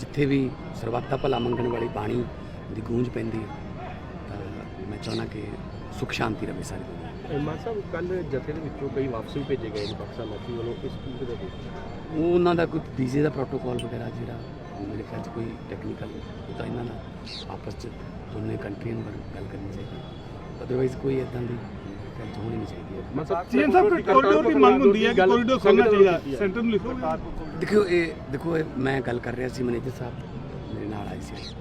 ਜਿੱਥੇ ਵੀ ਸਰਬੱਤਾ ਭਲਾ ਮੰਗਣ ਵਾਲੀ ਬਾਣੀ ਦੀ ਗੂੰਜ ਪੈਂਦੀ ਹੈ ਤਾਂ ਮੈਂ ਚਾਹੁੰਦਾ ਕਿ ਸੁਖ ਸ਼ਾਂਤੀ ਰਵੇ ਸਾਰੀ ਦੁਨੀਆ। ਮਾਨ ਸਾਹਿਬ ਕੱਲ ਜਥੇ ਦੇ ਵਿੱਚੋਂ ਕਈ ਵਾਪਸ ਵੀ ਭੇਜੇ ਗਏ ਨੇ ਪਾਕਿਸਤਾਨ ਮਾਫੀ ਵੱਲੋਂ ਇਸ ਚੀਜ਼ ਦਾ ਦੇਖੋ ਉਹ ਉਹਨਾਂ ਦਾ ਕੋਈ ਵੀਜ਼ੇ ਦਾ ਪ੍ਰੋਟੋਕਾਲ ਵਗੈਰਾ ਜਿਹੜਾ ਮੇਰੇ ਖਿਆਲ 'ਚ ਕੋਈ ਟੈਕਨੀਕਲ ਤਾਂ ਇਹਨਾਂ ਦਾ ਆਪਸ 'ਚ ਦੋਨੇ ਕੰਟਰੀਆਂ ਨੂੰ ਗੱਲ ਕਰਨੀ ਚਾਹੀਦੀ ਅਦਰਵਾਈਜ਼ ਕੋਈ ਇਦਾਂ ਦੀ ਗੱਲ ਹੋਣੀ ਨਹੀਂ ਚਾਹੀਦੀ ਮਾਨ ਸਾਹਿਬ ਸੀਐਮ ਸਾਹਿਬ ਕੋਈ ਕੋਰੀਡੋਰ ਦੀ ਮੰਗ ਹੁੰਦੀ ਹੈ ਕਿ ਕੋਰੀਡੋਰ ਖੋਲ੍ਹਣਾ ਚਾਹੀਦਾ ਸੈਂਟਰ ਨੂੰ ਲਿਖੋ। ਦੇਖੋ ਇਹ ਦੇਖੋ ਇਹ ਮੈਂ ਗੱਲ ਕਰ ਰਿਹਾ ਸੀ ਮੈਨੇਜਰ ਸਾਹਿਬ ਮੇਰੇ ਨਾਲ ਆਏ ਸੀ।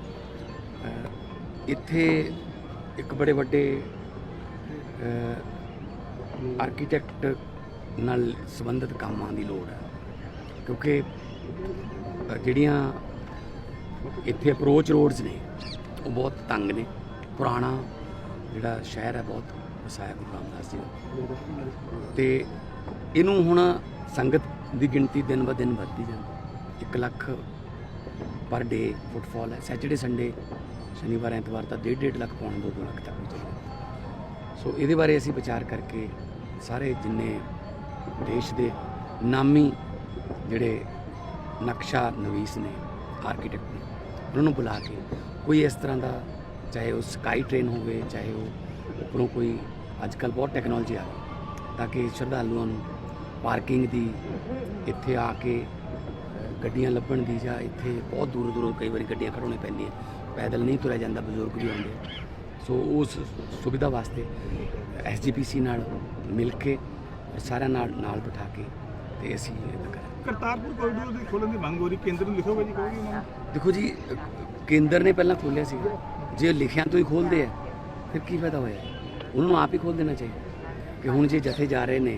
ਅਹ ਇੱਥੇ ਇੱਕ ਬੜੇ ਵੱਡੇ ਆਰਕੀਟੈਕਟ ਨਾਲ ਸੰਬੰਧਿਤ ਕੰਮਾਂ ਦੀ ਲੋੜ ਹੈ। ਕਿਉਂਕਿ, ਅਹ ਜਿਹੜੀਆਂ ਇੱਥੇ ਅਪਰੋਚ ਰੋਡਸ ਨੇ, ਉਹ ਬਹੁਤ ਤੰਗ ਨੇ। ਪੁਰਾਣਾ ਜਿਹੜਾ ਸ਼ਹਿਰ ਹੈ, ਬਹੁਤ ਵਸਾਇਆ ਗੁਰੂ ਰਾਮਦਾਸ ਜੀ ਦਾ ਤੇ ਇਹਨੂੰ ਹੁਣ ਸੰਗਤ ਦੀ ਗਿਣਤੀ ਦਿਨ ਬ ਦਿਨ ਵੱਧਦੀ ਜਾਂਦੀ 1 ਲੱਖ ਪਰ ਡੇ ਫੁੱਟਫਾਲ ਹੈ। ਸੈਚਰਡੇ, ਸੰਡੇ, ਸ਼ਨੀਵਾਰ, ਐਤਵਾਰ ਤਾਂ 1.5 ਲੱਖ ਪੌਣੇ 2 ਲੱਖ ਤੱਕ ਵੀ ਚੱਲਦਾ ਸੋ ਇਹਦੇ ਬਾਰੇ ਅਸੀਂ ਵਿਚਾਰ ਕਰਕੇ ਸਾਰੇ ਜਿੰਨੇ ਦੇਸ਼ ਦੇ ਨਾਮੀ ਜਿਹੜੇ ਨਕਸ਼ਾ ਨਵੀਸ ਨੇ ਆਰਕੀਟੈਕਟ ਨੇ, ਉਹਨਾਂ ਨੂੰ ਬੁਲਾ ਕੇ ਕੋਈ ਇਸ ਤਰ੍ਹਾਂ ਦਾ ਚਾਹੇ ਉਹ ਸਕਾਈ ਟ੍ਰੇਨ ਹੋਵੇ, ਚਾਹੇ ਉਹ ਉੱਪਰੋਂ ਕੋਈ ਅੱਜ ਕੱਲ ਬਹੁਤ ਟੈਕਨੋਲੋਜੀ ਆ ਗਈ ਤਾਂ ਕਿ ਸ਼ਰਧਾਲੂਆਂ ਨੂੰ ਪਾਰਕਿੰਗ ਦੀ ਇੱਥੇ ਆ ਕੇ ਗੱਡੀਆਂ ਲੱਭਣ ਦੀ ਜਾਂ ਇੱਥੇ ਬਹੁਤ ਦੂਰ ਦੂਰੋਂ ਕਈ ਵਾਰੀ ਗੱਡੀਆਂ ਖੜਾਉਣੀ ਪੈਂਦੀਆਂ। ਪੈਦਲ ਨਹੀਂ ਤੁਰਿਆ ਜਾਂਦਾ ਬਜ਼ੁਰਗ ਵੀ ਆਉਂਦੇ। ਸੋ ਉਸ ਸੁਵਿਧਾ ਵਾਸਤੇ ਐਸਜੀਪੀਸੀ ਨਾਲ ਮਿਲ ਕੇ ਸਾਰਿਆਂ ਨਾਲ ਨਾਲ ਬਿਠਾ ਕੇ ਤੇ ਅਸੀਂ ਇਹ ਕਰਾਂਗੇ। ਕਰਤਾਰਪੁਰ ਕੋਰੀਡੋਰ ਦੀ ਖੋਲ੍ਹਣ ਦੀ ਮੰਗ ਹੋ ਰਹੀ ਕੇਂਦਰ ਨੂੰ ਲਿਖੋਗੇ ਜੀ ਕਹੋਗੇ ਉਹਨਾਂ ਨੂੰ? ਦੇਖੋ ਜੀ ਕੇਂਦਰ ਨੇ ਪਹਿਲਾਂ ਖੋਲ੍ਹਿਆ ਸੀ ਜੇ ਲਿਖਿਆਂ ਤੋਂ ਹੀ ਖੋਲਦੇ ਆ ਫਿਰ ਕੀ ਫਾਇਦਾ ਹੋਇਆ? ਉਹਨਾਂ ਨੂੰ ਆਪ ਹੀ ਖੋਲ ਦੇਣਾ ਚਾਹੀਦਾ। ਕਿ ਹੁਣ ਜੇ ਜਥੇ ਜਾ ਰਹੇ ਨੇ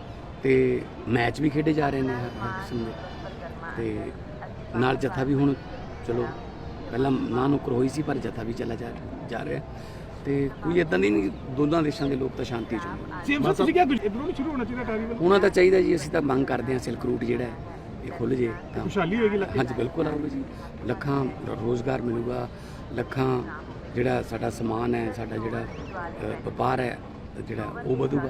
ਤੇ ਮੈਚ ਵੀ ਖੇਡੇ ਜਾ ਰਹੇ ਨੇ ਹਰ ਕਿਸਮ ਦੇ। ਤੇ ਨਾਲ ਜਥਾ ਵੀ ਹੁਣ ਚਲੋ ਪਹਿਲਾਂ ਨਾ ਨੁਕਰ ਹੋਈ ਸੀ ਪਰ ਜਥਾ ਵੀ ਚੱਲਾ ਜਾ ਜਾ ਰਿਹਾ। ਤੇ ਕੋਈ ਇਦਾਂ ਦੀ ਨਹੀਂ ਦੋਨਾਂ ਦੇਸ਼ਾਂ ਦੇ ਲੋਕ ਤਾਂ ਸ਼ਾਂਤੀ ਤੁਸੀਂ ਕਿਹਾ ਸ਼ੁਰੂ ਹੋਣਾ ਚਾਹੀਦਾ ਕਾਰਨੀਵਲ ਹੋਣਾ ਤਾਂ ਚਾਹੀਦਾ ਜੀ ਅਸੀਂ ਤਾਂ ਮੰਗ ਕਰਦੇ ਹਾਂ ਸਿਲਕ ਰੂਟ ਜਿਹੜਾ ਹੈ ਇਹ ਖੁੱਲ ਜੇ ਤਾਂ। ਖੁਸ਼ਹਾਲੀ ਹੋਏਗੀ 'ਚ। ਹਾਂਜੀ ਬਿਲਕੁਲ ਆਊਗਾ ਜੀ। ਲੱਖਾਂ ਰੋਜ਼ਗਾਰ ਮਿਲੂਗਾ ਲੱਖਾਂ ਜਿਹੜਾ ਸਾਡਾ ਸਮਾਨ ਹੈ ਸਾਡਾ ਜਿਹੜਾ ਵਪਾਰ ਹੈ ਜਿਹੜਾ ਉਹ ਵਧੂਗਾ।